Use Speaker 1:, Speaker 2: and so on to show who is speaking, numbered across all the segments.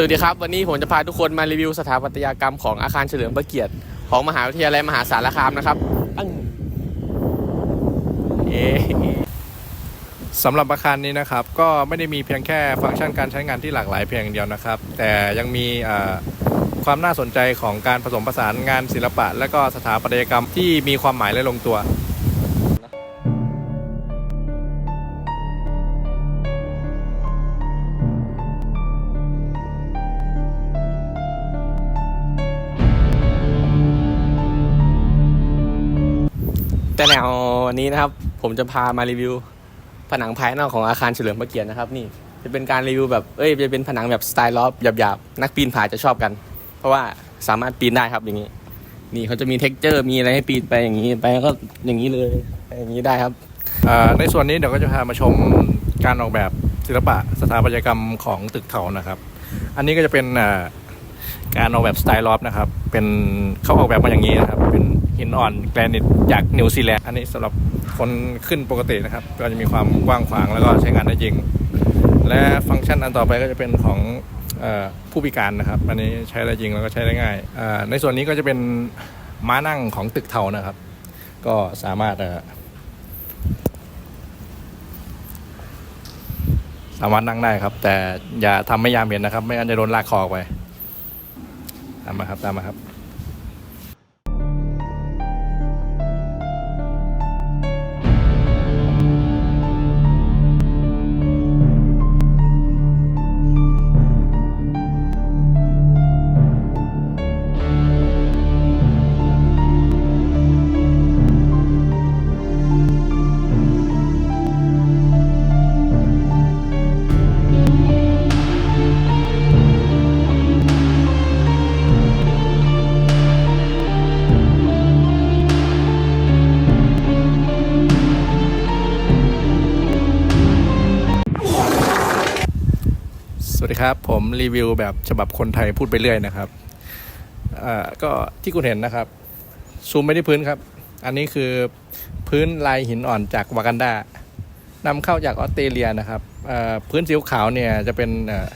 Speaker 1: สวัสดีครับ วันนี้ผมจะพาทุกคนมารีวิวสถาปัตยกรรมของอาคารเฉลิมพระเกียรติ ของมหาวิทยาลัยมหาสารคามนะครับอังเอ๊ะ
Speaker 2: สำหรับอาคารนี้นะครับ ก็ไม่ได้มีเพียงแค่ฟังก์ชันการใช้งานที่หลากหลายเพียงอย่างเดียวนะครับ แต่ยังมีอ่าความน่าสนใจของการผสมผสานงานศิลปะ และก็สถาปัตยกรรมที่มีความหมายและลงตัว
Speaker 1: แต่แนววันนี้นะครับ ผมจะพามารีวิว ผนังภายนอกของอาคารเฉลิมพระเกียรตินะครับ นี่จะเป็นการรีวิวแบบเอ้ยจะเป็นผนังแบบสไตล์ลอฟหยาบๆนักปีนผาจะชอบกัน เพราะว่าสามารถปีนได้ครับอย่างนี้ นี่เขาจะมีเท็กเจอร์มีอะไรให้ปีนไปอย่างนี้ไปแล้วก็อย่างนี้เลยไปอย่างนี้ได้ครับ
Speaker 2: ในส่วนนี้เดี๋ยวก็จะพามาชมการออกแบบศิลปะสถาปัตยกรรมของตึกเถานะครับ อันนี้ก็จะเป็นการออกแบบสไตล์ลอฟนะครับ เป็นเขาออกแบบมาอย่างนี้นะครับเป็น หินอ่อนแกรนิตจากนิวซีแลนด์อันนี้สำหรับคนขึ้นปกตินะครับ ก็จะมีความกว้างขวางแล้วก็ใช้งานได้จริง และฟังก์ชันอันต่อไปก็จะเป็นของออผู้พิการนะครับ อันนี้ใช้ได้จริงแล้วก็ใช้ได้ง่าย ในส่วนนี้ก็จะเป็นม้านั่งของตึกเถานะครับ ก็สามารถสามารถนั่งได้ครับ แต่อย่าทำไม่ยามเห็นนะครับ ไม่งั้นจะโดนลากคอออกไป ตามมาครับ ตามมาครับ วัสดีครับ ผมรีวิวแบบฉบับคนไทยพูดไปเรื่อยนะครับอ่าก็ที่คุณเห็นนะครับ ซูมไปที่พื้นครับ อันนี้คือพื้นลายหินอ่อนจากวากันดานำเข้าจากออสเตรเลียนะครับอ่าพื้นสีขาวเนี่ยจะเป็นอ่อ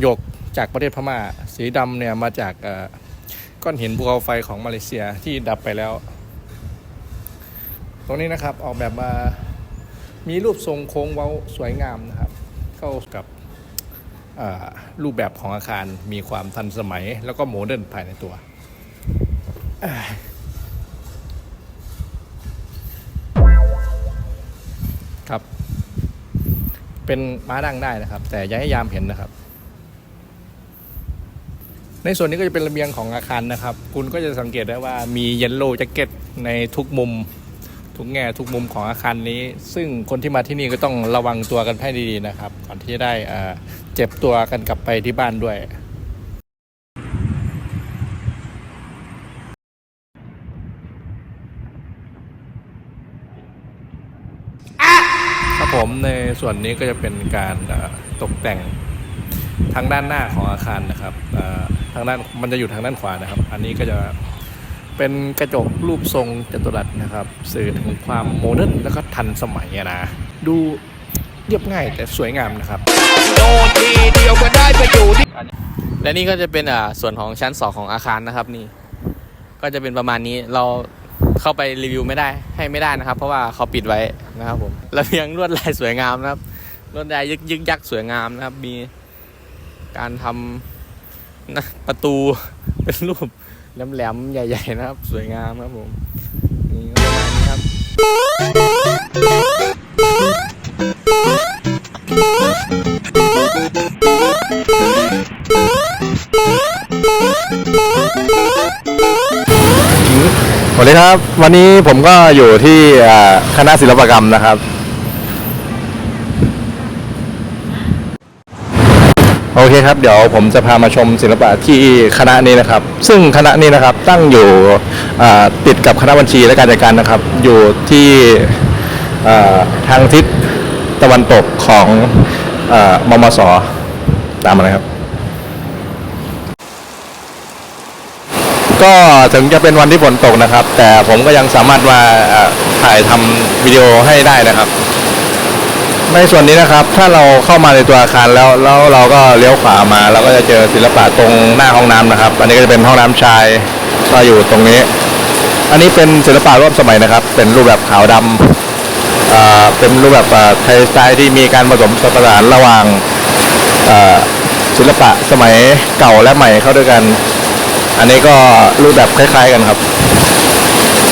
Speaker 2: หยกจากประเทศพม่า สีดำเนี่ยมาจากอ่อก้อนหินภูเขาไฟของมาเลเซียที่ดับไปแล้ว ตรงนี้นะครับออกแบบมามีรูปทรงโค้งเว้าสวยงามนะครับ เข้ากับ รูปแบบของอาคารมีความทันสมัย แล้วก็โมเดิร์นภายในตัว ครับ เป็นม้าดังได้นะครับ แต่อย่าให้ยามเห็นนะครับ ในส่วนนี้ก็จะเป็นระเบียงของอาคารนะครับ คุณก็จะสังเกตได้ว่ามีเยลโล่แจ็คเก็ตในทุกมุมทุกแง่ทุกมุมของอาคารนี้ ซึ่งคนที่มาที่นี่ก็ต้องระวังตัวกันให้ดีๆนะครับ ก่อนที่จะได้อ่า เจ็บตัวกันกลับไปที่บ้านด้วย ครับผมในส่วนนี้ก็จะเป็นการตกแต่งทางด้านหน้าของอาคารนะครับทางด้านมันจะอยู่ทางด้านขวานะครับ อันนี้ก็จะเป็นกระจกรูปทรงจัตุรัสนะครับ สื่อถึงความโมเดิร์นแล้วก็ทันสมัยนะ ดู รียบง่ายแต่สวยงามนะครับ
Speaker 1: และนี่ก็จะเป็นอ่าส่วนของชั้นสองของอาคารนะครับนี่ ก็จะเป็นประมาณนี้เราเข้าไปรีวิวไม่ได้ให้ไม่ได้นะครับ เพราะว่าเขาปิดไว้นะครับผมระเบียงลวดลายสวยงามนะครับลวดลายยึกยึกยักสวยงามนะครับ มีการทำนะประตูเป็นรูปแหลมๆใหญ่ ๆ นะครับ สวยงามครับผมนี่ประมาณนี้ครับ
Speaker 2: สวัสดีครับ วันนี้ผมก็อยู่ที่คณะศิลปกรรมนะครับ โอเคครับ เดี๋ยวผมจะพามาชมศิลปะที่คณะนี้นะครับ ซึ่งคณะนี้นะครับตั้งอยู่ติดกับคณะบัญชีและการจัดการนะครับ อยู่ที่ทางทิศ ตะวันตกของอมมสตามมาเลยครับ ก็ถึงจะเป็นวันที่ฝนตกนะครับ แต่ผมก็ยังสามารถมาถ่ายทำวิดีโอให้ได้นะครับ ในส่วนนี้นะครับ ถ้าเราเข้ามาในตัวอาคารแล้วแล้วเราก็เลี้ยวขวามา เราก็จะเจอศิลปะตรงหน้าห้องน้ำนะครับอันนี้ก็จะเป็นห้องน้ำชายก็อยู่ตรงนี้ อันนี้เป็นศิลปะร่วมสมัยนะครับ เป็นรูปแบบขาวดำ เป็นรูปแบบไทยสไตล์ที่มีการผสมผสานระหว่างศิลปะสมัยเก่าและใหม่เข้าด้วยกัน อันนี้ก็รูปแบบคล้าย ๆกันครับ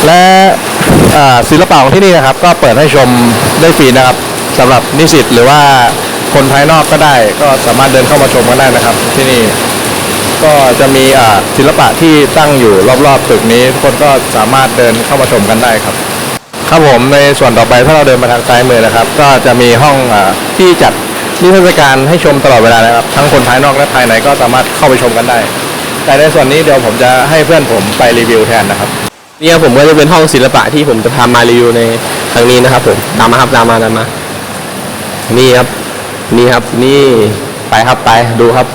Speaker 2: และศิลปะของที่นี่นะครับ ก็เปิดให้ชมได้ฟรีนะครับสำหรับนิสิตหรือว่าคนภายนอกก็ได้ก็สามารถเดินเข้ามาชมกันได้นะครับ ที่นี่ก็จะมีศิลปะที่ตั้งอยู่รอบๆตึกนี้ทุกคนก็สามารถเดินเข้ามาชมกันได้ครับ ครับผมในส่วนต่อไปถ้าเราเดินมาทางซ้ายมือนะครับ ก็จะมีห้องอที่จัดนิทรรศการให้ชมตลอดเวลานะครับ ทั้งคนภายนอกและภายในก็สามารถเข้าไปชมกันได้ แต่ในส่วนนี้เดี๋ยวผมจะให้เพื่อนผมไปรีวิวแทนนะครับ
Speaker 1: เนี่ยผมก็จะเป็นห้องศิลปะที่ผมจะพามารีวิวในครั้งนี้นะครับผมตามมาครับตามมาตามมา นี่ครับนี่ครับนี่ไปครับไปดูครับ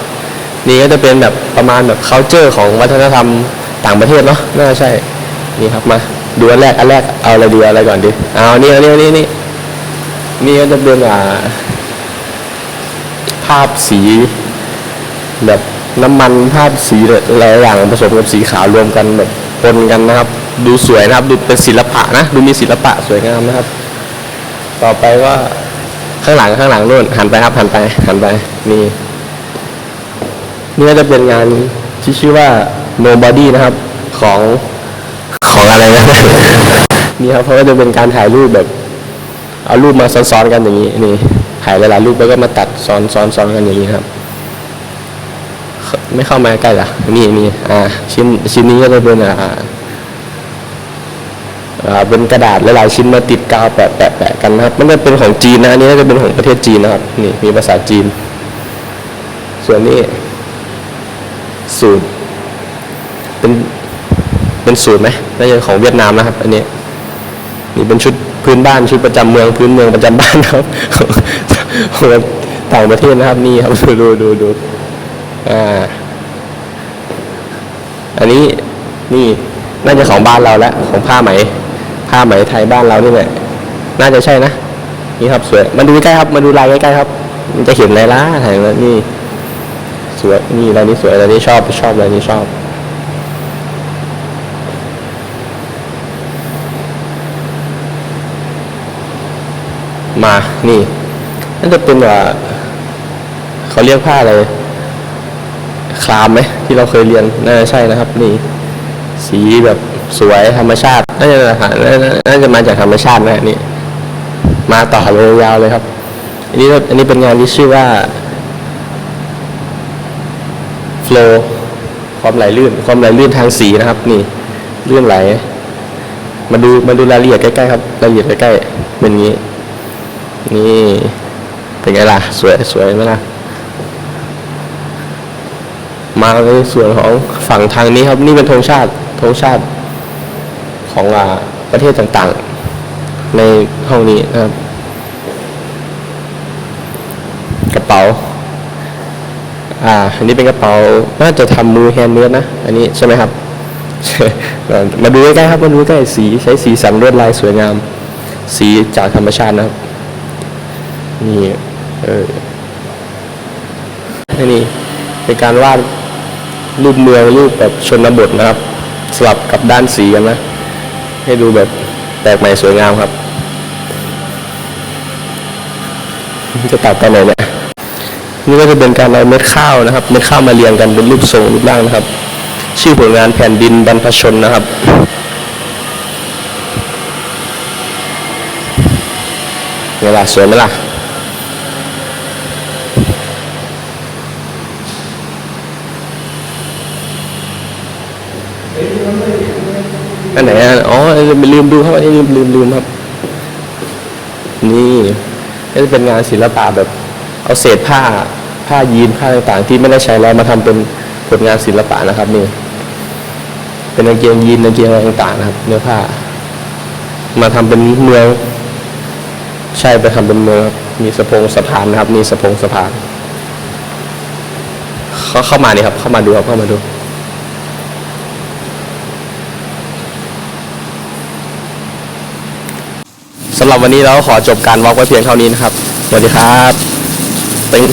Speaker 1: นี่ก็จะเป็นแบบประมาณแบบ culture ของวัฒนธรรมต่างประเทศเนาะน่าใช่นี่ครับมา ดูอันแรกอันแรกเอาอะไรดีอะไรก่อนดีเอานี่เนี่เอานี่นี่นี่ก็จะเป็นอ่าภาพสีแบบน้ำมันภาพสีหลายอย่างผสมกับสีขาวรวมกันแบบปนกันนะครับ ดูสวยนะครับ ดูเป็นศิลปะนะ ดูมีศิลปะสวยงามนะครับ ต่อไปก็ข้างหลังข้างหลังนู่นหันไปครับหันไปหันไปนี่นี่จะเป็นงานที่ชื่อว่า nobody นะครับของ ของอะไรนะนี่ครับเพราะว่าจะเป็นการถ่ายรูปแบบ เอารูปมาซ้อนๆกันอย่างนี้นี่ถ่ายหลายๆรูปแล้วก็มาตัดซ้อนซ้อนซ้อนกันอย่างนี้ครับ ไม่เข้ามาใกล้เหรอนี่นี่อ่าชิ้นชิ้นนี้ก็จะเป็นอ่าเป็นกระดาษหลายๆชิ้นมาติดกาวแปะแปะแปะกันนะครับ มันจะเป็นของจีนนะอันนี้ก็จะเป็นของประเทศจีนนะครับ นี่มีภาษาจีน ส่วนนี้สูตรเป็น เป็นสูตรไหมน่าจะของเวียดนามนะครับ อันนี้นี่เป็นชุดพื้นบ้านชุดประจำเมืองพื้นเมืองประจำบ้านครับของต่างประเทศนะครับนี่ครับดูดูดูดูอ่าอันนี้นี่น่าจะของบ้านเราแล้วของผ้าไหม ผ้าไหมไทยบ้านเรานี่แหละน่าจะใช่นะนี่ครับสวยมาดูใกล้ครับมาดูลายใกล้ๆครับ มันจะเห็นลายล้าถ่ายแล้วนี่สวยนี่ลายนี้สวยลายนี้ชอบชอบลายนี้ชอบ มานี่น่าจะเป็นว่าเขาเรียกผ้าอะไรคลามไหมที่เราเคยเรียนน่าจะใช่นะครับ นี่ สีแบบสวยธรรมชาติน่าจะน่าน่าจะมาจากธรรมชาตินะนี่ มาต่อเลยยาวเลยครับ อันนี้อันนี้เป็นงานที่ชื่อว่า flow ความไหลลื่น ความไหลลื่นทางสีนะครับ นี่ลื่นไหล มาดูมาดูรายละเอียดใกล้ๆครับรายละเอียดใกล้ๆเป็นอย่างนี้ นี่เป็นไงล่ะ สวยสวยไหมล่ะ มาในส่วนของฝั่งทางนี้ครับ นี่เป็นธงชาติธงชาติของอประเทศต่างๆ ในห้องนี้นะครับ กระเป๋า อ่า อันนี้เป็นกระเป๋า น่าจะทำมือแฮนด์เมดนะ อันนี้ใช่ไหมครับ มาดูใกล้ๆครับ มาดูใกล้สีใช้สีสันลวดลายสวยงาม สีจากธรรมชาตินะครับ นี่เออนี่เป็นการวาดรูปเมืองรูปแบบชนบทนะครับ สลับกับด้านสีกันนะ ให้ดูแบบแปลกใหม่สวยงามครับ จะตัดตอนไหนเนี่ยนี่ก็จะเป็นการเอาเม็ดข้าวนะครับ เม็ดข้าวมาเรียงกันเป็นรูปทรงรูปร่างนะครับ ชื่อผลงานแผ่นดินบรรพชนนะครับเวลาสวยไหมล่ะ อันไหนอะอ๋อลืมดูครับอันนี้ลืมลืมลืมครับ นี่ก็จะเป็นงานศิลปะแบบ เอาเศษผ้าผ้ายีนผ้าต่างๆ ที่ไม่ได้ใช้แล้วมาทำเป็นผลงานศิลปะนะครับ นี่ เป็นกางเกงยีนกางเกงอะไรต่างๆนะครับ เนื้อผ้า มาทำเป็นเมืองใช่ไปทำเป็นเมืองมีสะพงสะพานนะครับ มีสะพงสะพานเขาเข้ามานี่ครับ เข้ามาดูครับเข้ามาดู สำหรับวันนี้เราขอจบการวอล์กไว้เพียงเท่านี้นะครับ สวัสดีครับ เป็น